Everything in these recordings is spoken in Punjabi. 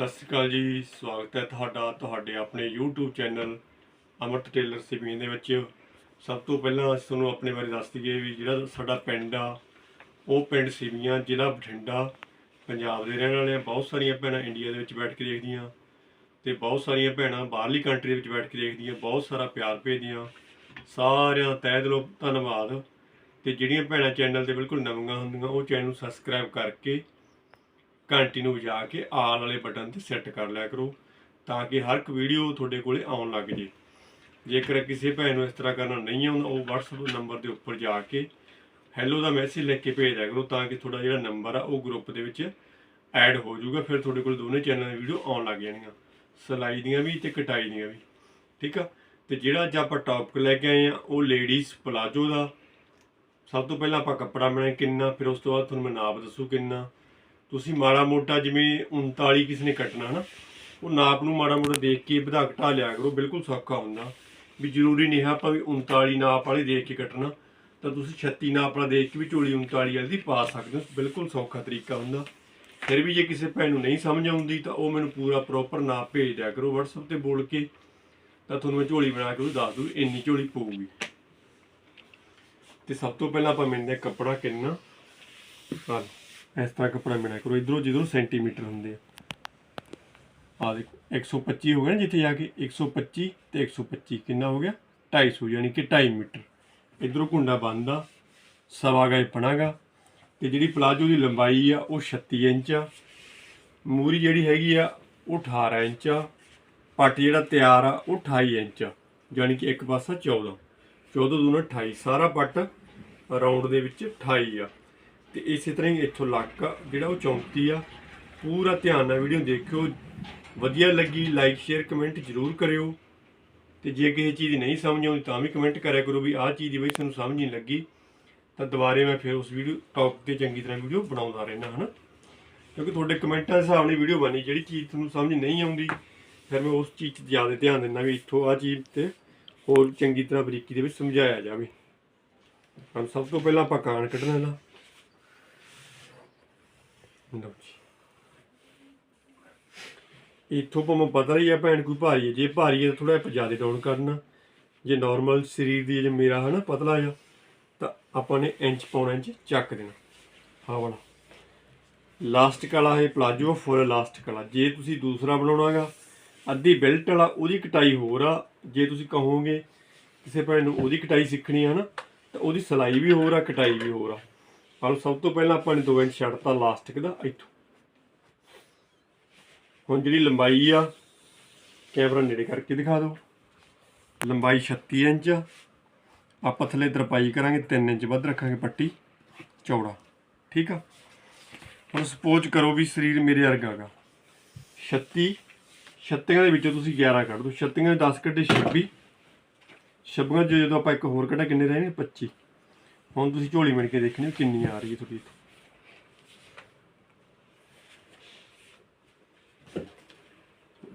ਸਤਿ ਸ਼੍ਰੀ ਅਕਾਲ ਜੀ, ਸਵਾਗਤ ਹੈ ਤੁਹਾਡਾ, ਤੁਹਾਡੇ ਆਪਣੇ YouTube ਚੈਨਲ ਅਮਰਤ ਟੇਲਰ ਸਿਵੀਂ ਦੇ ਵਿੱਚ। ਸਭ ਤੋਂ ਪਹਿਲਾਂ ਅਸੀਂ ਤੁਹਾਨੂੰ ਆਪਣੇ ਬਾਰੇ ਦੱਸ ਦਈਏ ਵੀ ਜਿਹੜਾ ਸਾਡਾ ਪਿੰਡ ਆ, ਉਹ ਪਿੰਡ ਸਿਵੀਆਂ, ਜ਼ਿਲ੍ਹਾ ਬਠਿੰਡਾ, ਪੰਜਾਬ ਦੇ ਰਹਿਣ ਵਾਲੇ ਆ। ਬਹੁਤ ਸਾਰੀਆਂ ਭੈਣਾਂ ਇੰਡੀਆ ਦੇ ਵਿੱਚ ਬੈਠ ਕੇ ਦੇਖਦੀਆਂ ਤੇ ਬਹੁਤ ਸਾਰੀਆਂ ਭੈਣਾਂ ਬਾਹਰਲੀ ਕੰਟਰੀ ਵਿੱਚ ਬੈਠ ਕੇ ਦੇਖਦੀਆਂ, ਬਹੁਤ ਸਾਰਾ ਪਿਆਰ ਭੇਜਦੀਆਂ। ਸਾਰਿਆਂ ਦਾ ਤਹਿ ਦਿਲੋਂ ਧੰਨਵਾਦ। ਤੇ ਜਿਹੜੀਆਂ ਭੈਣਾਂ ਚੈਨਲ ਤੇ ਬਿਲਕੁਲ ਨਵੀਆਂ ਹੁੰਦੀਆਂ, ਉਹ ਚੈਨਲ ਨੂੰ ਸਬਸਕ੍ਰਾਈਬ ਕਰਕੇ ਘੰਟੀ ਨੂੰ ਵਜਾ ਕੇ ਆਲ ਵਾਲੇ ਬਟਨ ਤੇ ਸੈੱਟ ਕਰ ਲਿਆ ਕਰੋ ਤਾਂ ਕਿ ਹਰ ਇੱਕ ਵੀਡੀਓ ਤੁਹਾਡੇ ਕੋਲੇ ਆਉਣ ਲੱਗ ਜੇ। ਜੇਕਰ ਕਿਸੇ ਭੈਣ ਨੂੰ ਇਸ ਤਰ੍ਹਾਂ ਕਰਨਾ ਨਹੀਂ ਆਉਂਦਾ, ਉਹ WhatsApp ਨੰਬਰ ਦੇ ਉੱਪਰ ਜਾ ਕੇ ਹੈਲੋ ਦਾ ਮੈਸੇਜ ਲਿਖ ਕੇ ਭੇਜ ਦਿਆ ਕਰੋ ਤਾਂ ਕਿ ਤੁਹਾਡਾ ਜਿਹੜਾ ਨੰਬਰ ਆ, ਉਹ ਗਰੁੱਪ ਦੇ ਵਿੱਚ ਐਡ ਹੋ ਜਾਊਗਾ। ਫਿਰ ਤੁਹਾਡੇ ਕੋਲ ਦੋਨੇ ਚੈਨਲ ਦੀ ਵੀਡੀਓ ਆਉਣ ਲੱਗ ਜਾਣਗੀਆਂ। ਸਿਲਾਈ ਦੀਆਂ ਵੀ ਤੇ ਕਟਾਈ ਦੀਆਂ ਵੀ। ਠੀਕ ਆ? ਤੇ ਜਿਹੜਾ ਅੱਜ ਆਪਾਂ ਟੌਪਿਕ ਲੈ ਕੇ ਆਏ ਆ, ਉਹ ਲੇਡੀਜ਼ ਪਲਾਜੋ ਦਾ। ਸਭ ਤੋਂ ਪਹਿਲਾਂ ਆਪਾਂ ਕੱਪੜਾ ਬਣਾਏ ਕਿੰਨਾ, ਫਿਰ ਉਸ ਤੋਂ ਬਾਅਦ ਤੁਹਾਨੂੰ ਮੈਂ ਨਾਪ ਦੱਸੂ ਕਿੰਨਾ। ਤੁਸੀਂ ਮਾੜਾ ਮੋਟਾ ਜਿਵੇਂ 39 ਕਿਸ ਨੇ ਕੱਟਣਾ ਹਨਾ, ਉਹ ਨਾਪ ਨੂੰ ਮਾੜਾ ਮੋਟਾ ਦੇਖ ਕੇ ਵਧਾ ਘਟਾ ਲਿਆ ਕਰੋ, ਬਿਲਕੁਲ ਸੌਖਾ ਹੁੰਦਾ। ਵੀ ਜ਼ਰੂਰੀ ਨਹੀਂ ਹੈ ਆਪਾਂ ਵੀ 39 ਨਾਪ ਵਾਲੇ ਦੇਖ ਕੇ ਕੱਟਣਾ, ਤਾਂ ਤੁਸੀਂ 36 ਨਾਪ ਵਾਲਾ ਦੇਖ ਕੇ ਵੀ ਝੋਲੀ 39 ਵਾਲੀ ਦੀ ਪਾ ਸਕਦੇ ਹੋ, ਬਿਲਕੁਲ ਸੌਖਾ ਤਰੀਕਾ ਹੁੰਦਾ। ਫਿਰ ਵੀ ਜੇ ਕਿਸੇ ਭੈਣ ਨੂੰ ਨਹੀਂ ਸਮਝ ਆਉਂਦੀ, ਤਾਂ ਉਹ ਮੈਨੂੰ ਪੂਰਾ ਪ੍ਰੋਪਰ ਨਾਪ ਭੇਜ ਦਿਆ ਕਰੋ, WhatsApp ਤੇ ਬੋਲ ਕੇ, ਤਾਂ ਤੁਹਾਨੂੰ ਮੈਂ ਝੋਲੀ ਬਣਾ ਕੇ ਉਹ ਦੱਸ ਦੂ, ਇੰਨੀ ਝੋਲੀ ਪਊਗੀ। ਤੇ ਸਭ ਤੋਂ ਪਹਿਲਾਂ ਆਪਾਂ ਮਿਲਦੇ ਹਾਂ ਕੱਪੜਾ ਕਿੰਨਾ। ਹਾਂ। ਇਸ ਤਰ੍ਹਾਂ ਕੱਪੜਾ ਮਿਲਿਆ ਕਰੋ। ਇਧਰੋਂ ਜਿੱਧਰੋਂ ਸੈਂਟੀਮੀਟਰ ਹੁੰਦੇ ਆ। ਆ ਦੇਖੋ 125 ਹੋ ਗਿਆ ਨਾ ਜਿੱਥੇ ਜਾ ਕੇ 125 ਤੇ 125 ਕਿੰਨਾ ਹੋ ਗਿਆ? 250 ਯਾਨੀ ਕਿ 2.5 ਮੀਟਰ। ਇਧਰੋਂ ਕੁੰਡਾ ਬੰਦ ਆ ਸਵਾ ਗਏ ਪਣਾਗਾ ਤੇ ਜਿਹੜੀ ਪਲਾਜੋ ਦੀ ਲੰਬਾਈ ਆ, ਉਹ 36 ਇੰਚ ਆ। ਮੂਰੀ ਜਿਹੜੀ ਹੈਗੀ ਆ, ਉਹ 18 ਇੰਚ ਆ। ਪੱਟ ਜਿਹੜਾ ਤਿਆਰ ਆ, ਉਹ 28 ਇੰਚ ਆ। ਯਾਨੀ ਕਿ ਇੱਕ ਪਾਸਾ 14 14 ਦੂਣਾ 28 ਸਾਰਾ ਪੱਟ ਰਾਉਂਡ ਦੇ ਵਿੱਚ 28 ਆ। ਤੇ ਇਸੇ ਤਰ੍ਹਾਂ ਹੀ ਇੱਥੋਂ ਲੱਕ ਜਿਹੜਾ ਉਹ 34 ਆ, ਪੂਰਾ ਧਿਆਨ ਨਾਲ ਵੀਡੀਓ ਦੇਖਿਓ। ਵਧੀਆ ਲੱਗੀ ਲਾਈਕ ਸ਼ੇਅਰ ਕਮੈਂਟ ਜ਼ਰੂਰ ਕਰਿਓ। ਤੇ ਜੇ ਕਿਸੇ ਚੀਜ਼ ਨਹੀਂ ਸਮਝ ਆਉਂਦੀ ਤਾਂ ਵੀ ਕਮੈਂਟ ਕਰਿਆ ਕਰੋ ਵੀ ਆਹ ਚੀਜ਼ ਦੀ ਬਈ ਤੁਹਾਨੂੰ ਸਮਝ ਨਹੀਂ ਲੱਗੀ। ਤਾਂ ਦੁਬਾਰੇ ਮੈਂ ਫਿਰ ਉਸ ਵੀਡੀਓ ਟੌਪ ਤੇ ਚੰਗੀ ਤਰ੍ਹਾਂ ਵੀਡੀਓ ਬਣਾਉਂਦਾ ਰਹਿਣਾ ਹਨਾ? ਕਿਉਂਕਿ ਤੁਹਾਡੇ ਕਮੈਂਟਾਂ ਦੇ ਹਿਸਾਬ ਨਾਲ ਵੀਡੀਓ ਬਣੀ ਜਿਹੜੀ ਚੀਜ਼ ਤੁਹਾਨੂੰ ਸਮਝ ਨਹੀਂ ਆਉਂਦੀ, ਫਿਰ ਮੈਂ ਉਸ ਚੀਜ਼ 'ਤੇ ਜ਼ਿਆਦਾ ਧਿਆਨ ਦਿੰਦਾ ਵੀ ਇੱਥੋਂ ਆਹ ਚੀਜ਼ ਤੇ ਹੋਰ ਚੰਗੀ ਤਰ੍ਹਾਂ ਬਰੀਕੀ ਦੇ ਵਿੱਚ ਸਮਝਾਇਆ ਜਾਵੇ। ਹੁਣ ਸਭ ਤੋਂ ਪਹਿਲਾਂ ਆਪਾਂ ਕਾਣ ਕੱਢਣਾ ਨਾ। ਲਓ ਜੀ। ਇੱਥੋਂ ਭਾਵੇਂ ਪਤਾ ਹੀ ਆ ਭੈਣ ਕੋਈ ਭਾਰੀ ਹੈ ਜੇ ਭਾਰੀ ਹੈ ਤਾਂ ਥੋੜਾ ਜਿਹਾ ਜ਼ਿਆਦਾ ਡਾਊਨ ਕਰਨਾ। ਜੇ ਨਾਰਮਲ ਸਰੀਰ ਦੀ ਜੇ ਮੇਰਾ ਹੈ ਨਾ ਪਤਲਾ ਆ, ਤਾਂ ਆਪਾਂ ਨੇ ਇੰਚ ਪੌਣਾ ਇੰਚ ਚੱਕ ਦੇਣਾ। ਹਾਂ ਵਾਲਾ। ਲਾਸਟਿਕ ਵਾਲਾ ਇਹ ਪਲਾਜੋ ਫੁੱਲ ਲਾਸਟਿਕ ਵਾਲਾ ਜੇ ਤੁਸੀਂ ਦੂਸਰਾ ਬਣਾਉਣਾਗਾ ਅੱਧੀ ਬੈਲਟ ਵਾਲਾ, ਉਹਦੀ ਕਟਾਈ ਹੋਰ ਆ। ਜੇ ਤੁਸੀਂ ਕਹੋਗੇ ਕਿਸੇ ਭੈਣ ਨੂੰ ਉਹਦੀ ਕਟਾਈ ਸਿੱਖਣੀ ਹੈ ਨਾ ਤਾਂ ਉਹਦੀ ਸਿਲਾਈ ਵੀ ਹੋਰ ਆ, ਕਟਾਈ ਵੀ ਹੋਰ ਆ। ਪਰ ਸਭ ਤੋਂ ਪਹਿਲਾਂ ਆਪਾਂ ਨੇ 2 ਇੰਚ ਛੱਡਤਾ ਲਾਸਟਿਕ ਦਾ ਇੱਥੋਂ। ਹੁਣ ਜਿਹੜੀ ਲੰਬਾਈ ਆ, ਕੈਮਰਾ ਨੇੜੇ ਕਰਕੇ ਦਿਖਾ ਦਿਓ। ਲੰਬਾਈ 36 ਇੰਚ ਆ। ਆਪਾਂ ਥੱਲੇ ਤਰਪਾਈ ਕਰਾਂਗੇ 3 ਇੰਚ ਵੱਧ ਰੱਖਾਂਗੇ ਪੱਟੀ, ਚੌੜਾ। ਠੀਕ ਆ? ਹੁਣ ਸਪੋਜ਼ ਕਰੋ ਵੀ ਸਰੀਰ ਮੇਰੇ ਵਰਗਾ ਗਾ 36 ਛੱਤੀਆਂ ਦੇ ਵਿੱਚੋਂ ਤੁਸੀਂ 11 ਕੱਢ ਦਿਓ। ਛੱਤੀਆਂ ਦੇ 10 ਕੱਢੇ 26 ਛੱਬੀਆਂ 'ਚੋਂ ਜਦੋਂ ਆਪਾਂ ਇੱਕ ਹੋਰ ਕੱਢਾ ਕਿੰਨੇ ਰਹੇ ਨੇ 25 ਹੁਣ ਤੁਸੀਂ ਝੋਲੀ ਮਿਣ ਕੇ ਦੇਖਣੀ ਕਿੰਨੀ ਆ ਰਹੀ ਹੈ ਤੁਹਾਡੀ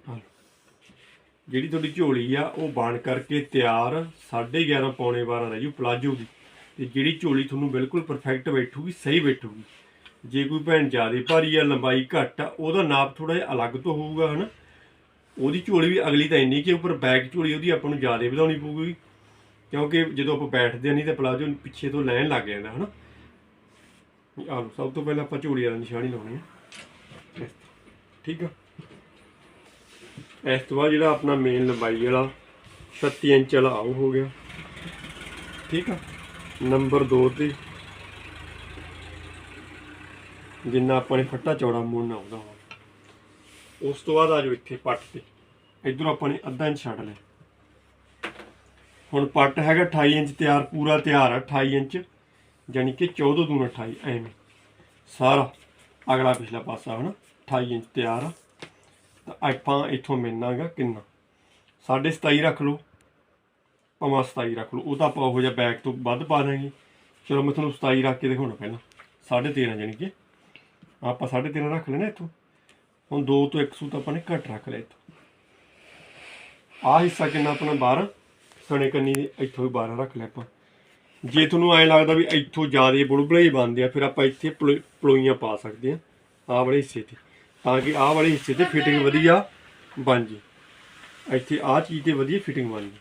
ਆਹ ਜਿਹੜੀ ਤੁਹਾਡੀ ਝੋਲੀ ਆ, ਉਹ ਬਣ ਕਰਕੇ ਤਿਆਰ 11:30 ਪੌਣੇ 12 ਰਹਿ ਜੂ ਪਲਾਜੋ ਦੀ। ਤੇ ਜਿਹੜੀ ਝੋਲੀ ਤੁਹਾਨੂੰ ਬਿਲਕੁਲ ਪਰਫੈਕਟ ਬੈਠੂਗੀ, ਸਹੀ ਬੈਠੂਗੀ। ਜੇ ਕੋਈ ਭੈਣ ਜ਼ਿਆਦਾ ਭਾਰੀ ਆ, ਲੰਬਾਈ ਘੱਟ ਆ, ਉਹਦਾ ਨਾਪ ਥੋੜਾ ਜਿਹਾ ਅਲੱਗ ਤੋਂ ਹੋਊਗਾ, ਹਨਾ। ਉਹਦੀ ਝੋਲੀ ਵੀ ਅਗਲੀ ਤਾਂ ਇੰਨੀ ਕਿ ਉੱਪਰ ਬੈਕ ਝੋਲੀ ਉਹਦੀ ਆਪਾਂ ਨੂੰ ਜ਼ਿਆਦਾ ਵਧਾਉਣੀ ਪਊਗੀ। ਕਿਉਂਕਿ ਜਦੋਂ ਆਪਾਂ ਬੈਠਦੇ ਨਹੀਂ ਤਾਂ ਪਲਾਜੋ ਪਿੱਛੇ ਤੋਂ ਲੈਣ ਲੱਗ ਜਾਂਦਾ, ਹਨਾ? ਆਹ ਲਓ, ਸਭ ਤੋਂ ਪਹਿਲਾਂ ਆਪਾਂ ਝੋਲੀ ਵਾਲਾ ਨਿਸ਼ਾਨੀ ਲਾਉਣੀ ਆ। ਠੀਕ ਆ? ਇਸ ਤੋਂ ਬਾਅਦ ਜਿਹੜਾ ਆਪਣਾ ਮੇਨ ਲੰਬਾਈ ਵਾਲਾ 36 ਇੰਚ ਵਾਲਾ ਆਉ ਹੋ ਗਿਆ। ਠੀਕ ਆ? ਨੰਬਰ 2 ਤੇ, ਜਿੰਨਾ ਆਪਾਂ ਨੇ ਫੱਟਾ ਚੌੜਾ ਮੋੜਨਾ ਆਉਂਦਾ ਵਾ ਉਸ ਤੋਂ ਬਾਅਦ ਆ ਜਾਓ ਇੱਥੇ ਪੱਟ ਤੇ। ਇਧਰੋਂ ਆਪਾਂ ਨੇ ਅੱਧਾ ਇੰਚ ਛੱਡ ਲਿਆ। ਹੁਣ ਪੱਟ ਹੈਗਾ 28 ਇੰਚ ਤਿਆਰ, ਪੂਰਾ ਤਿਆਰ ਆ 28 ਇੰਚ ਯਾਨੀ ਕਿ 14 ਦੂਣਾ 28 ਐਵੇਂ। ਸਾਰਾ ਅਗਲਾ ਪਿਛਲਾ ਪਾਸਾ ਹਨਾ 28 ਇੰਚ ਤਿਆਰ ਆ। ਤਾਂ ਆਪਾਂ ਇੱਥੋਂ ਮਿਲਣਾਗਾ ਕਿੰਨਾ? 27.5 ਰੱਖ ਲਓ, ਭਾਵੇਂ 27 ਰੱਖ ਲਓ। ਉਹ ਤਾਂ ਆਪਾਂ ਉਹੋ ਜਿਹਾ ਬੈਗ ਤੋਂ ਵੱਧ ਪਾ ਦਾਂਗੇ ਚਲੋ ਮੈਂ ਤੁਹਾਨੂੰ 27 ਰੱਖ ਕੇ ਦਿਖਾਉਣਾ ਪਹਿਲਾਂ। 13.5 ਜਾਨੀ ਕਿ। ਆਪਾਂ 13.5 ਰੱਖ ਲੈਣਾ ਇੱਥੋਂ। ਹੁਣ 2 ਤੋਂ 100 ਤਾਂ ਆਪਾਂ ਨੇ ਘੱਟ ਰੱਖ ਲਿਆ ਇੱਥੋਂ। ਆਹ ਹਿੱਸਾ ਕਿੰਨਾ ਆਪਣਾ? 12 ਸਣੇ ਕੰਨੀ ਇੱਥੋਂ ਵੀ 12 ਰੱਖ ਲਿਆ ਆਪਾਂ। ਜੇ ਤੁਹਾਨੂੰ ਐਂ ਲੱਗਦਾ ਵੀ ਇੱਥੋਂ ਜ਼ਿਆਦਾ ਬੁਲਬੁਲੇ ਹੀ ਬਣਦੇ ਆ, ਫਿਰ ਆਪਾਂ ਇੱਥੇ ਪਲੋ- ਪਲੋਈਆਂ ਪਾ ਸਕਦੇ ਆ, ਆਹ ਵਾਲੇ ਹਿੱਸੇ ਤੇ। ਤਾਂ ਕਿ ਆਹ ਵਾਲੇ ਹਿੱਸੇ ਤੇ ਫਿਟਿੰਗ ਵਧੀਆ ਬਣ ਜੇ। ਇੱਥੇ ਆਹ ਚੀਜ਼ ਤੇ ਵਧੀਆ ਫਿਟਿੰਗ ਬਣ ਜੇ।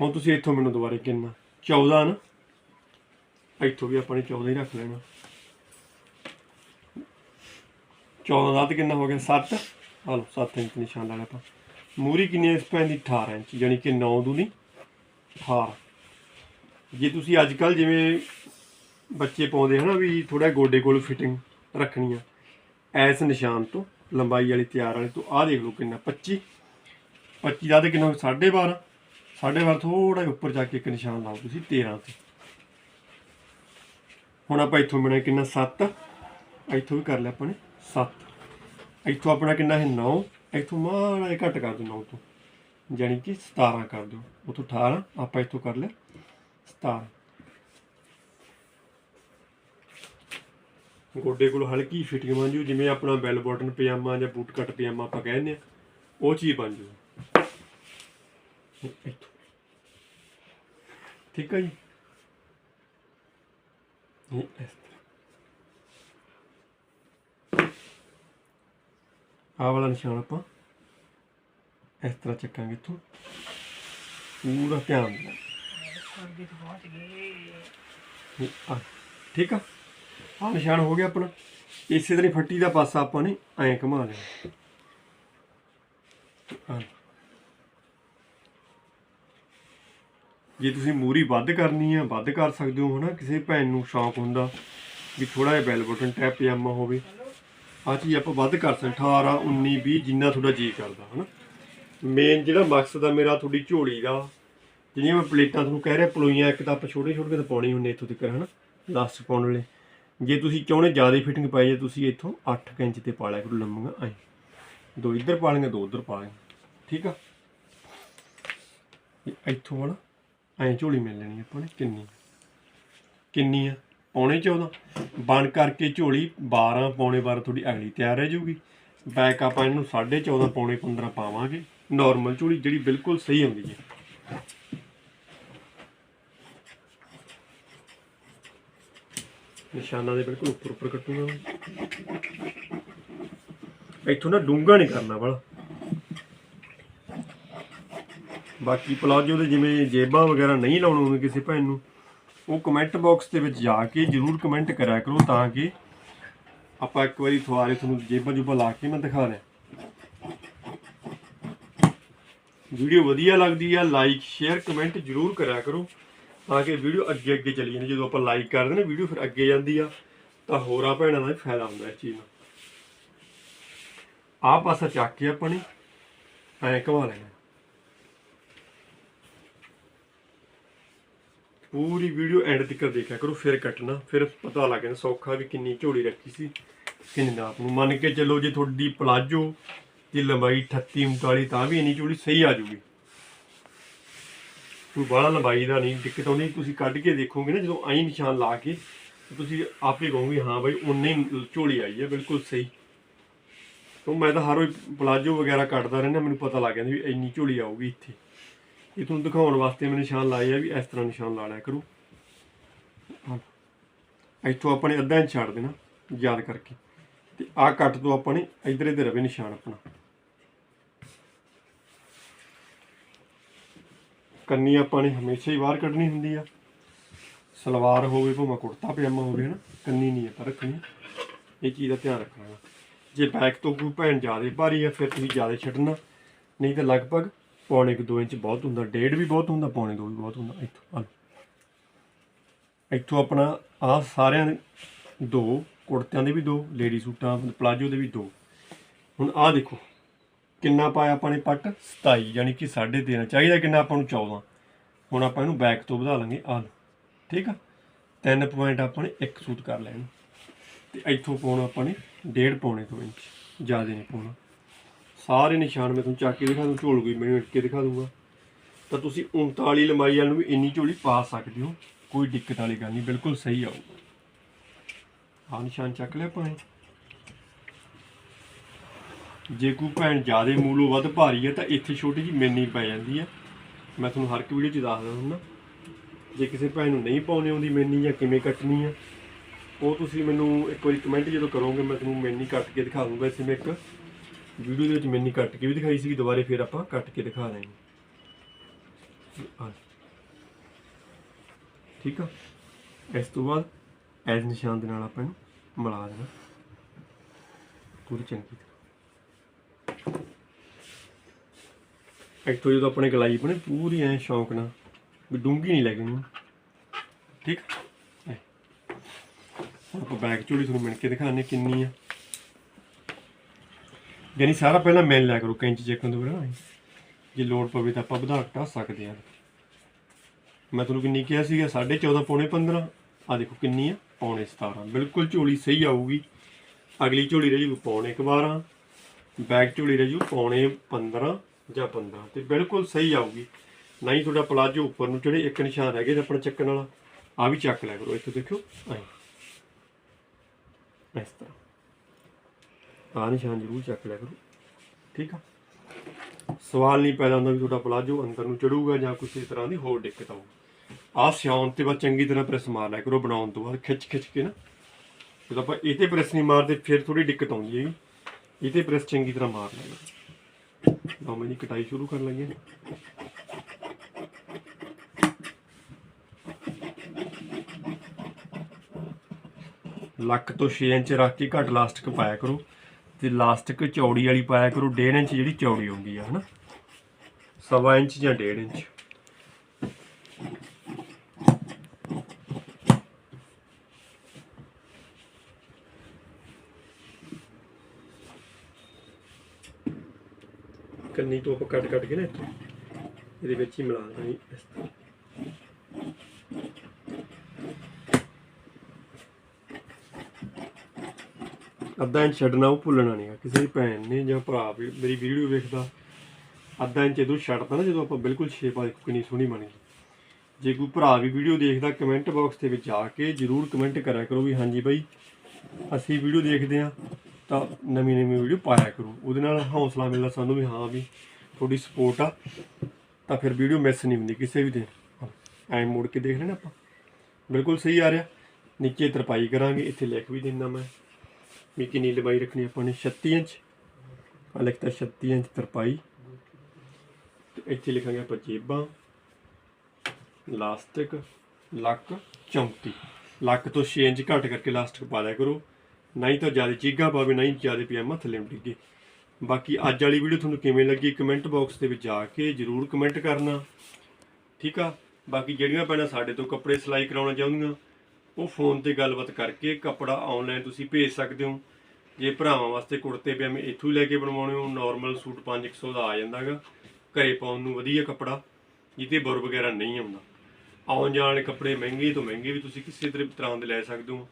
ਹੁਣ ਤੁਸੀਂ ਇੱਥੋਂ ਮੈਨੂੰ ਦੁਬਾਰੇ ਕਿੰਨਾ? 14 ਨਾ? ਇੱਥੋਂ ਵੀ ਆਪਾਂ ਨੇ 14 ਹੀ ਰੱਖ ਲੈਣਾ। 14 ਦਾ ਤੇ ਕਿੰਨਾ ਹੋ ਗਿਆ? 7 ਆ ਲਓ 7 ਇੰਚ ਨਿਸ਼ਾਨ ਲਾ ਲਿਆ ਆਪਾਂ। ਮੂਰੀ ਕਿੰਨੀ ਇਸ ਪੈਂਦੀ 18 ਇੰਚ ਯਾਨੀ ਕਿ 9 ਦੂਣੀ। 18 ਜੇ ਤੁਸੀਂ ਅੱਜ ਕੱਲ ਜਿਵੇਂ ਬੱਚੇ ਪਾਉਂਦੇ ਹਨਾ ਵੀ ਥੋੜਾ ਗੋਡੇ ਕੋਲ ਫਿਟਿੰਗ ਰੱਖਣੀ ਆ, ਐਸ ਨਿਸ਼ਾਨ ਤੋਂ, ਲੰਬਾਈ ਵਾਲੀ ਤਿਆਰ ਵਾਲੀ ਤੋਂ, ਆਹ ਦੇਖ ਲਓ ਕਿੰਨਾ 25 25 ਦਾ ਤੇ ਕਿੰਨਾ 12.5 12.5 ਥੋੜਾ ਜਿਹਾ ਉੱਪਰ ਜਾ ਕੇ ਇੱਕ ਨਿਸ਼ਾਨ ਲਾਓ ਤੁਸੀਂ 13 ਤੇ। ਹੁਣ ਆਪਾਂ ਇੱਥੋਂ ਬਣਿਆ ਕਿੰਨਾ? 7 ਇੱਥੋਂ ਵੀ ਕਰ ਲਿਆ ਆਪਾਂ ਨੇ 7 ਇੱਥੋਂ ਆਪਣਾ ਕਿੰਨਾ ਹੈ? 9 ਇੱਥੋਂ ਮਾੜਾ ਜਿਹਾ ਘੱਟ ਕਰ ਦਿਓ 9 ਤੋਂ ਯਾਨੀ ਕਿ 17 ਕਰ ਦਿਓ, ਉਥੋਂ 18 ਆਪਾਂ ਇੱਥੋਂ ਕਰ ਲਿਆ 17 ਗੋਡੇ ਕੋਲ ਹਲਕੀ ਫਿਟਿੰਗ ਬਣ ਜੂ, ਜਿਵੇਂ ਆਪਣਾ ਬੈਲ ਬਾਟਨ ਪਜਾਮਾ ਜਾਂ ਬੂਟ ਕੱਟ ਪਜਾਮਾ ਆਪਾਂ ਕਹਿੰਦੇ ਆ, ਉਹ ਚੀਜ਼ ਬਣ ਜੂ। ਇੱਥੋਂ। ਠੀਕ ਹੈ ਜੀ? ਇਹ ਇਸ ਤਰ੍ਹਾਂ ਆਹ ਵਾਲਾ ਨਿਸ਼ਾਨ ਆਪਾਂ ਇਸ ਤਰ੍ਹਾਂ ਚੱਕਾਂਗੇ ਇੱਥੋਂ। ਪੂਰਾ ਧਿਆਨ ਨਾਲ ਠੀਕ ਆ? ਆਹ ਨਿਸ਼ਾਨ ਹੋ ਗਿਆ ਆਪਣਾ। ਇਸੇ ਤਰ੍ਹਾਂ ਹੀ ਫੱਟੀ ਦਾ ਪਾਸਾ ਆਪਾਂ ਨੇ ਐਂ ਘੁਮਾ ਲੈਣਾ ਜੇ ਤੁਸੀਂ ਮੂਰੀ ਵੱਧ ਕਰਨੀ ਆ, ਵੱਧ ਕਰ ਸਕਦੇ ਹੋ, ਹਨਾ? ਕਿਸੇ ਭੈਣ ਨੂੰ ਸ਼ੌਂਕ ਹੁੰਦਾ ਵੀ ਥੋੜਾ ਜਿਹਾ ਬੈਲ ਬਟਨ ਟੈਪ ਪਜਾਮਾ ਹੋਵੇ। ਆ ਚੀਜ਼ ਆਪਾਂ ਵੱਧ ਕਰ ਸਕਦੇ 18 19 20 ਜਿੰਨਾ ਤੁਹਾਡਾ ਜੀ ਕਰਦਾ, ਹਨਾ? ਮੇਨ ਜਿਹੜਾ ਮਕਸਦ ਆ ਮੇਰਾ ਤੁਹਾਡੀ ਝੋਲੀ ਦਾ, ਜਿਹੜੀਆਂ ਮੈਂ ਪਲੇਟਾਂ ਤੁਹਾਨੂੰ ਕਹਿ ਰਿਹਾ, ਪਲੋਈਆਂ, ਇੱਕ ਤਾਂ ਆਪਾਂ ਛੋਟੇ ਛੋਟੇ ਤਾਂ ਪਾਉਣੀ ਹੁੰਦੇ ਇੱਥੋਂ ਤੱਕ, ਹਨਾ? ਲਾਸਟ ਪਾਉਣ ਵੇਲੇ। ਜੇ ਤੁਸੀਂ ਚਾਹੁੰਦੇ ਜ਼ਿਆਦਾ ਫਿਟਿੰਗ ਪਾਈ, ਜੇ ਤੁਸੀਂ ਇੱਥੋਂ 8 ਕੁ ਇੰਚ ਤੇ ਪਾ ਲਿਆ ਕਰੋ ਲੰਮੀਆਂ, ਐ। ਦੋ ਇੱਧਰ ਪਾ ਲਈਆਂ, ਦੋ ਉੱਧਰ ਪਾ ਲਈਆਂ, ਠੀਕ ਆ? ਇਹ ਇੱਥੋਂ ਵਾਲਾ ਐ ਝੋਲੀ ਮਿਲ ਲੈਣੀ ਆਪਾਂ ਨੇ, ਕਿੰਨੀ? ਕਿੰਨੀ ਆ? ਪੌਣੇ 14 ਬਣ ਕਰਕੇ ਝੋਲੀ 12 ਪੌਣੇ 12 ਤੁਹਾਡੀ ਅਗਲੀ ਤਿਆਰ ਰਹਿ ਜਾਊਗੀ। ਬੈਕ ਆਪਾਂ ਇਹਨੂੰ 14.5 ਪੌਣੇ 15 ਪਾਵਾਂਗੇ। ਨਾਰਮਲ ਝੋਲੀ ਜਿਹੜੀ ਬਿਲਕੁਲ ਸਹੀ ਆਉਂਦੀ ਹੈ। ਨਿਸ਼ਾਨਾਂ ਦੇ ਬਿਲਕੁਲ ਉੱਪਰ ਉੱਪਰ ਕੱਟੂਗਾ। ਇੱਥੋਂ ਨਾ ਡੂੰਗਾ ਨਹੀਂ ਕਰਨਾ ਵਾਲਾ। ਬਾਕੀ ਪਲਾਜੋ ਦੇ ਜਿਵੇਂ ਜੇਬਾਂ ਵਗੈਰਾ ਨਹੀਂ ਲਾਉਣੇ ਹੋਵੇ ਕਿਸੇ ਭੈਣ ਨੂੰ ਉਹ ਕਮੈਂਟ ਬਾਕਸ ਦੇ ਵਿੱਚ ਜਾ ਕੇ ਜਰੂਰ ਕਮੈਂਟ ਕਰਿਆ ਕਰੋ ਤਾਂ ਕਿ ਆਪਾਂ ਇੱਕ ਵਾਰੀ ਥਵਾਰੇ ਤੁਹਾਨੂੰ ਜੇਬਾਂ ਜੁਬਾਂ ਲਾ ਕੇ ਮੈਂ ਦਿਖਾ ਦਿਆਂ। ਵੀਡੀਓ ਵਧੀਆ ਲੱਗਦੀ ਆ ਲਾਈਕ ਸ਼ੇਅਰ ਕਮੈਂਟ ਜਰੂਰ ਕਰਿਆ ਕਰੋ ਤਾਂ ਕਿ ਵੀਡੀਓ ਅੱਗੇ ਅੱਗੇ ਚਲੀ ਜਾਂਦੀ ਜਦੋਂ ਆਪਾਂ ਲਾਈਕ ਕਰਦੇ ਨਾ, ਵੀਡੀਓ ਫਿਰ ਅੱਗੇ ਜਾਂਦੀ ਆ, ਤਾਂ ਹੋਰਾਂ ਭੈਣਾਂ ਦਾ ਵੀ ਫਾਇਦਾ ਹੁੰਦਾ ਇਸ ਚੀਜ਼ ਨਾਲ। ਆਹ ਪਾਸਾ ਚੱਕ ਕੇ ਆਪਾਂ ਨੇ, ਐਂ ਘੁਮਾ ਲੈਣਾ। ਪੂਰੀ ਵੀਡੀਓ ਐਂਡ ਤੱਕ ਦੇਖਿਆ ਕਰੋ, ਫਿਰ ਕੱਟਣਾ, ਫਿਰ ਪਤਾ ਲੱਗ ਜਾਂਦਾ ਸੌਖਾ ਵੀ ਕਿੰਨੀ ਝੋਲੀ ਰੱਖੀ ਸੀ, ਕਿੰਨੀ ਨਾਪ ਨੂੰ। ਮੰਨ ਕੇ ਚੱਲੋ ਜੇ ਤੁਹਾਡੀ ਪਲਾਜੋ ਦੀ ਲੰਬਾਈ 38 39 ਤਾਂ ਵੀ ਇੰਨੀ ਝੋਲੀ ਸਹੀ ਆ ਜੂਗੀ ਕੋਈ ਬਾਹਲਾ ਲੰਬਾਈ ਦਾ ਨਹੀਂ, ਦਿੱਕਤ ਆਉਂਦੀ, ਤੁਸੀਂ ਕੱਢ ਕੇ ਦੇਖੋਗੇ ਨਾ, ਜਦੋਂ ਆਈ ਨਿਸ਼ਾਨ ਲਾ ਕੇ, ਤਾਂ ਤੁਸੀਂ ਆਪੇ ਕਹੋਗੇ, ਹਾਂ ਬਾਈ ਉਨੇ ਝੋਲੀ ਆਈ ਹੈ, ਬਿਲਕੁਲ ਸਹੀ। ਤੋਂ ਮੈਂ ਤਾਂ ਹਰ ਰੋਜ਼ ਪਲਾਜੋ ਵਗੈਰਾ ਕੱਟਦਾ ਰਹਿੰਦਾ, ਮੈਨੂੰ ਪਤਾ ਲੱਗ ਜਾਂਦਾ ਵੀ ਇੰਨੀ ਝੋਲੀ ਆਊਗੀ ਇੱਥੇ। ਇਹ ਤੁਹਾਨੂੰ ਦਿਖਾਉਣ ਵਾਸਤੇ ਮੈਂ ਨਿਸ਼ਾਨ ਲਾਏ ਆ ਵੀ ਇਸ ਤਰ੍ਹਾਂ ਨਿਸ਼ਾਨ ਲਾ ਲਿਆ ਕਰੋ। ਇੱਥੋਂ ਆਪਾਂ ਨੇ ਅੱਧਾ ਇੰਚ ਛੱਡ ਦੇਣਾ, ਯਾਦ ਕਰਕੇ। ਤੇ ਆਹ ਕੱਟ ਤੋਂ ਆਪਾਂ ਨੇ ਇਧਰ ਇਧਰ ਰਵੇ ਨਿਸ਼ਾਨ ਆਪਣਾ। ਕੰਨੀ ਆਪਾਂ ਨੇ ਹਮੇਸ਼ਾ ਹੀ ਬਾਹਰ ਕੱਢਣੀ ਹੁੰਦੀ ਆ। ਸਲਵਾਰ ਹੋਵੇ, ਭਾਵੇਂ ਕੁੜਤਾ, ਪਜਾਮਾ ਹੋਵੇ, ਹਨਾ। ਕੰਨੀ ਨਹੀਂ ਆਪਾਂ ਰੱਖਣੀ। ਇਹ ਚੀਜ਼ ਦਾ ਧਿਆਨ ਰੱਖਣਾ। ਜੇ ਬੈਕ ਤੋਂ ਕੋਈ ਭੈਣ ਜ਼ਿਆਦਾ ਭਾਰੀ ਆ, ਫਿਰ ਤੁਸੀਂ ਜ਼ਿਆਦਾ ਛੱਡਣਾ। ਨਹੀਂ ਤਾਂ ਲਗਭਗ ਪੌਣੇ ਕੁ 2 ਇੰਚ ਬਹੁਤ ਹੁੰਦਾ, ਡੇਢ ਵੀ ਬਹੁਤ ਹੁੰਦਾ, ਪੌਣੇ 2 ਵੀ ਬਹੁਤ ਹੁੰਦਾ। ਇੱਥੋਂ ਆਹ ਇੱਥੋਂ ਆਪਣਾ ਆ ਸਾਰਿਆਂ ਦੇ ਦੋ, ਕੁੜਤਿਆਂ ਦੇ ਵੀ ਦੋ, ਲੇਡੀ ਸੂਟਾਂ ਪਲਾਜੋ ਦੇ ਵੀ ਦੋ। ਹੁਣ ਆਹ ਦੇਖੋ, ਕਿੰਨਾ ਪਾਇਆ ਆਪਾਂ ਨੇ ਪੱਟ? 27 ਯਾਨੀ ਕਿ 13.5 ਚਾਹੀਦਾ ਕਿੰਨਾ ਆਪਾਂ ਨੂੰ? 14 ਹੁਣ ਆਪਾਂ ਇਹਨੂੰ ਬੈਕ ਤੋਂ ਵਧਾ ਲਾਂਗੇ, ਆਹ ਠੀਕ ਆ? ਤਿੰਨ ਪੁਆਇੰਟ ਆਪਾਂ ਨੇ ਇੱਕ ਸੂਟ ਕਰ ਲੈਣ ਤੇ ਇੱਥੋਂ ਪਾਉਣਾ ਆਪਾਂ ਨੇ ਡੇਢ ਪੌਣੇ 2 ਇੰਚ। ਜ਼ਿਆਦਾ ਨਹੀਂ ਪਾਉਣਾ। ਸਾਰੇ ਨਿਸ਼ਾਨ ਮੈਂ ਤੁਹਾਨੂੰ ਚੱਕ ਕੇ ਦਿਖਾ ਦੂੰ, ਝੋਲ ਗਈ ਮੈਨੂੰ ਇੱਟ ਕੇ ਦਿਖਾ ਦੂੰਗਾ। ਤਾਂ ਤੁਸੀਂ 39 ਲੰਬਾਈ ਵਾਲ ਨੂੰ ਵੀ ਇੰਨੀ ਝੋਲੀ ਪਾ ਸਕਦੇ ਹੋ, ਕੋਈ ਦਿੱਕਤ ਵਾਲੀ ਗੱਲ ਨਹੀਂ, ਬਿਲਕੁਲ ਸਹੀ ਆਊਗਾ ਆਹ ਨਿਸ਼ਾਨ ਚੱਕ ਲਿਆ ਪਾਏ ਜੇ ਕੋਈ ਭੈਣ ਜ਼ਿਆਦਾ ਮੂਲੋਂ ਵੱਧ ਭਾਰੀ ਹੈ ਤਾਂ ਇੱਥੇ ਛੋਟੀ ਜਿਹੀ ਮਿੰਨੀ ਪੈ ਜਾਂਦੀ ਹੈ ਮੈਂ ਤੁਹਾਨੂੰ ਹਰ ਇੱਕ ਵੀਡੀਓ 'ਚ ਦੱਸਦਾ ਹੁੰਦਾ। ਜੇ ਕਿਸੇ ਭੈਣ ਨੂੰ ਨਹੀਂ ਪਾਉਣੀ ਆਉਂਦੀ ਮਿੰਨੀ ਜਾਂ ਕਿਵੇਂ ਕੱਟਣੀ ਆ, ਉਹ ਤੁਸੀਂ ਮੈਨੂੰ ਇੱਕ ਵਾਰੀ ਕਮੈਂਟ ਜਦੋਂ ਕਰੋਗੇ, ਮੈਂ ਤੁਹਾਨੂੰ ਮੈਨੀ ਕੱਟ ਕੇ ਦਿਖਾ ਦੂੰਗਾ ਇਸੇ ਮੈਂ ਇੱਕ। ਵੀਡੀਓ ਦੇ ਵਿੱਚ ਮੈਨੀ ਕੱਟ ਕੇ ਵੀ ਦਿਖਾਈ ਸੀ ਦੁਬਾਰੇ ਫਿਰ ਆਪਾਂ ਕੱਟ ਕੇ ਦਿਖਾ ਦਾਂਗੇ ਠੀਕ ਆ? ਇਸ ਤੋਂ ਬਾਅਦ ਐਸ ਨਿਸ਼ਾਨ ਦੇ ਨਾਲ ਆਪਾਂ ਇਹਨੂੰ ਮਿਲਾ ਦੇਣਾ। ਪੂਰੀ ਚੰਗੀ ਤਰ੍ਹਾਂ। ਇੱਥੋਂ ਜਦੋਂ ਆਪਣੇ ਗਲਾਈ ਬਣੇ, ਪੂਰੀ ਐ ਸ਼ੌਂਕ ਨਾਲ, ਵੀ ਡੂੰਗੀ ਨਹੀਂ ਲੱਗਣੀ ਠੀਕ ਐ। ਹੁਣ ਆਪਾਂ ਬੈਕ ਚੋਲੀ ਤੁਹਾਨੂੰ ਮਿਣ ਕੇ ਦਿਖਾਣੇ ਕਿੰਨੀ ਆ। ਯਾਨੀ ਸਾਰਾ ਪਹਿਲਾਂ ਮਿਲ ਲਿਆ ਕਰੋ, ਕੈਂਚੀ ਚੱਕਣ ਤੋਂ ਪਹਿਲਾਂ ਜੇ ਲੋੜ ਪਵੇ ਤਾਂ ਆਪਾਂ ਵਧਾ ਘਟਾ ਸਕਦੇ ਹਾਂ। ਮੈਂ ਤੁਹਾਨੂੰ ਕਿੰਨੀ ਕਿਹਾ ਸੀਗਾ 14.5 ਪੌਣੇ 15 ਆ ਦੇਖੋ ਕਿੰਨੀ ਆ, ਪੌਣੇ 17 ਬਿਲਕੁਲ ਝੋਲੀ ਸਹੀ ਆਊਗੀ। ਅਗਲੀ ਝੋਲੀ ਰਹਿ ਜੂ ਪੌਣੇ 12 ਬੈਕ ਝੋਲੀ ਰਹਿ ਜੂ ਪੌਣੇ 15 ਜਾਂ 15 ਤੇ ਬਿਲਕੁਲ ਸਹੀ ਆਊਗੀ। ਨਾ ਹੀ ਤੁਹਾਡਾ ਪਲਾਜੋ ਉੱਪਰ ਨੂੰ ਜਿਹੜੇ ਇੱਕ ਨਿਸ਼ਾਨ ਰਹਿ ਗਿਆ ਆਪਣਾ ਚੱਕਣ ਵਾਲਾ ਆ ਵੀ ਚੱਕ ਲਿਆ ਕਰੋ। ਇੱਥੇ ਦੇਖਿਓ ਐਂ ਇਸ ਤਰ੍ਹਾਂ। ਆ ਨਿਸ਼ਾਨ ਜ਼ਰੂਰ ਚੱਕ ਲਿਆ ਕਰੋ। ਠੀਕ ਆ। ਸਵਾਲ ਨਹੀਂ ਪੈਦਾ ਹੁੰਦਾ ਵੀ ਤੁਹਾਡਾ ਪਲਾਜੋ ਅੰਦਰ ਨੂੰ ਚੜੂਗਾ ਜਾਂ ਕਿਸੇ ਤਰ੍ਹਾਂ ਦੀ ਹੋਰ ਦਿੱਕਤ ਆਊ ਆਹ ਸਿਆਉਣ ਤੇ ਬਾਅਦ ਚੰਗੀ ਤਰ੍ਹਾਂ ਪ੍ਰੈਸ ਮਾਰ ਲਿਆ ਕਰੋ ਬਣਾਉਣ ਤੋਂ ਬਾਅਦ ਖਿੱਚ ਖਿੱਚ ਕੇ ਨਾ। ਜਦੋਂ ਆਪਾਂ ਇਹ ਤੇ ਪ੍ਰੈਸ ਨਹੀਂ ਮਾਰਦੇ ਫਿਰ ਥੋੜੀ ਦਿੱਕਤ ਆਉਂਦੀ ਹੈਗੀ। ਇਹ ਤੇ ਪ੍ਰੈਸ ਚੰਗੀ ਤਰ੍ਹਾਂ ਮਾਰ ਲੈਣਾ ਲਓ ਮੈਂ ਕਟਾਈ ਸ਼ੁਰੂ ਕਰਨ ਲੱਗੇ ਲੱਕ ਤੋਂ 6 ਇੰਚ ਰੱਖ ਕੇ ਘੱਟ ਲਾਸਟਿਕ ਪਾਇਆ ਕਰੋ। ਤੇ ਲਾਸਟਿਕ ਚੌੜੀ ਵਾਲੀ ਪਾਇਆ ਕਰੋ 1.5 ਇੰਚ ਜਿਹੜੀ ਚੌੜੀ ਹੁੰਦੀ ਆ, ਹਨਾ? ਸਵਾ ਇੰਚ ਜਾਂ 1.5 ਇੰਚ। ਕੰਨੀ ਤੋਂ ਆਪਾਂ ਕੱਟ ਕੱਟ ਕੇ ਨਾ ਇੱਥੋਂ। ਇਹਦੇ ਵਿੱਚ ਹੀ ਮਿਲਾ ਦੇਣਾ ਇਸ ਤਰ੍ਹਾਂ। ਅੱਧਾ ਇੰਚ ਛੱਡਣਾ, ਉਹ ਭੁੱਲਣਾ ਨਹੀਂ ਗਾ। ਕਿਸੇ ਦੀ ਭੈਣ ਨੇ ਜਾਂ ਭਰਾ ਵੀ ਮੇਰੀ ਵੀਡੀਓ ਵੇਖਦਾ, ਅੱਧਾ ਇੰਚ ਜਦੋਂ ਛੱਡਦਾ ਨਾ, ਜਦੋਂ ਆਪਾਂ ਬਿਲਕੁਲ ਸ਼ੇਪ ਆ ਕਿੰਨੀ ਸੋਹਣੀ ਬਣੀ ਜੇ ਕੋਈ ਭਰਾ ਵੀ ਵੀਡੀਓ ਦੇਖਦਾ, ਕਮੈਂਟ ਬਾਕਸ ਦੇ ਵਿੱਚ ਆ ਕੇ ਜਰੂਰ ਕਮੈਂਟ ਕਰਿਆ ਕਰੋ ਵੀ ਹਾਂਜੀ ਬਾਈ, ਅਸੀਂ ਵੀਡੀਓ ਦੇਖਦੇ ਆ, ਤਾਂ ਨਵੀਂ ਨਵੀਂ ਵੀਡੀਓ ਪਾਇਆ ਕਰੋ। ਉਹਦੇ ਨਾਲ ਹੌਸਲਾ ਮਿਲਦਾ ਸਾਨੂੰ ਵੀ, ਹਾਂ ਵੀ ਤੁਹਾਡੀ ਸਪੋਰਟ ਆ, ਤਾਂ ਫਿਰ ਵੀਡੀਓ ਮਿਸ ਨਹੀਂ ਹੁੰਦੀ ਕਿਸੇ ਵੀ ਦਿਨ। ਐਂ ਮੋੜ ਕੇ ਦੇਖ ਲੈਣਾ ਆਪਾਂ। ਬਿਲਕੁਲ ਸਹੀ ਆ ਰਿਹਾ। ਨੀਚੇ ਤਰਪਾਈ ਕਰਾਂਗੇ, ਇੱਥੇ ਲਿਖ ਵੀ ਦਿੰਦਾ ਮੈਂ। ਵੀ ਕਿੰਨੀ ਲੰਬਾਈ ਰੱਖਣੀ ਆਪਾਂ ਨੇ 36 ਇੰਚ ਆ ਲਿਖਤਾ 36 ਇੰਚ ਤਰਪਾਈ ਤੇ ਇੱਥੇ ਲਿਖਾਂਗੇ ਆਪਾਂ ਜੇਬਾਂ ਲਾਸਟਿਕ ਲੱਕ 34 ਲੱਕ ਤੋਂ 6 ਇੰਚ ਘੱਟ ਕਰਕੇ ਲਾਸਟਿਕ ਪਾ ਲਿਆ ਕਰੋ ਨਹੀਂ ਤਾਂ ਜ਼ਿਆਦਾ ਚੀਗਾ ਪਾਵੇ ਨਹੀਂ ਜ਼ਿਆਦਾ ਪਜਾਮਾ ਥੱਲੇ ਨੂੰ ਡਿੱਗੇ ਬਾਕੀ ਅੱਜ ਵਾਲੀ ਵੀਡੀਓ ਤੁਹਾਨੂੰ ਕਿਵੇਂ ਲੱਗੀ ਕਮੈਂਟ ਬਾਕਸ ਦੇ ਵਿੱਚ ਜਾ ਕੇ ਜਰੂਰ ਕਮੈਂਟ ਕਰਨਾ ਠੀਕ ਆ ਬਾਕੀ ਜਿਹੜੀਆਂ ਭੈਣਾਂ ਸਾਡੇ ਤੋਂ ਕੱਪੜੇ ਸਿਲਾਈ ਕਰਾਉਣਾ ਚਾਹੁੰਦੀਆਂ ਉਹ ਫੋਨ ਤੇ ਗੱਲਬਾਤ ਕਰਕੇ ਕੱਪੜਾ ਆਨਲਾਈਨ ਤੁਸੀਂ ਭੇਜ ਸਕਦੇ ਹੋ। ਜੇ ਭਰਾਵਾਂ ਵਾਸਤੇ ਕੁੜਤੇ ਪਜਾਮੇ ਇੱਥੋਂ ਹੀ ਲੈ ਕੇ ਬਣਵਾਉਣੇ ਹੋ ਨਾਰਮਲ ਸੂਟ 500 ਦਾ ਆ ਜਾਂਦਾਗਾ। ਘਰੇ ਪਾਉਣ ਨੂੰ ਵਧੀਆ ਕੱਪੜਾ ਜਿੱਤੇ ਬੁਰ ਵਗੈਰਾ ਨਹੀਂ ਆਉਂਦਾ। ਆਉਣ ਜਾਣ ਵਾਲੇ ਕੱਪੜੇ ਮਹਿੰਗੇ ਤੋਂ ਮਹਿੰਗੇ ਵੀ ਤੁਸੀਂ ਕਿਸੇ ਤਰ- ਤਰ੍ਹਾਂ ਦੇ ਲੈ ਸਕਦੇ ਹੋ।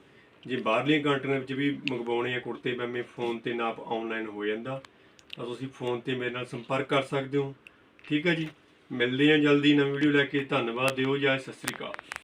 ਜੇ ਬਾਹਰਲੀਆਂ ਕੰਟਰੀਆਂ ਵਿੱਚ ਵੀ ਮੰਗਵਾਉਣੇ ਆ ਕੁੜਤੇ ਪਜਾਮੇ ਫੋਨ ਤੇ ਨਾਪ ਆਨਲਾਈਨ ਹੋ ਜਾਂਦਾ, ਤਾਂ ਤੁਸੀਂ ਫੋਨ ਤੇ ਮੇਰੇ ਨਾਲ ਸੰਪਰਕ ਕਰ ਸਕਦੇ ਹੋ। ਠੀਕ ਹੈ ਜੀ। ਮਿਲਦੇ ਹਾਂ ਜਲਦੀ ਨਵੀਂ ਵੀਡੀਓ ਲੈ ਕੇ। ਧੰਨਵਾਦ, ਦਿਓ ਜਾਂ ਸਤਿ ਸ੍ਰੀ ਅਕਾਲ।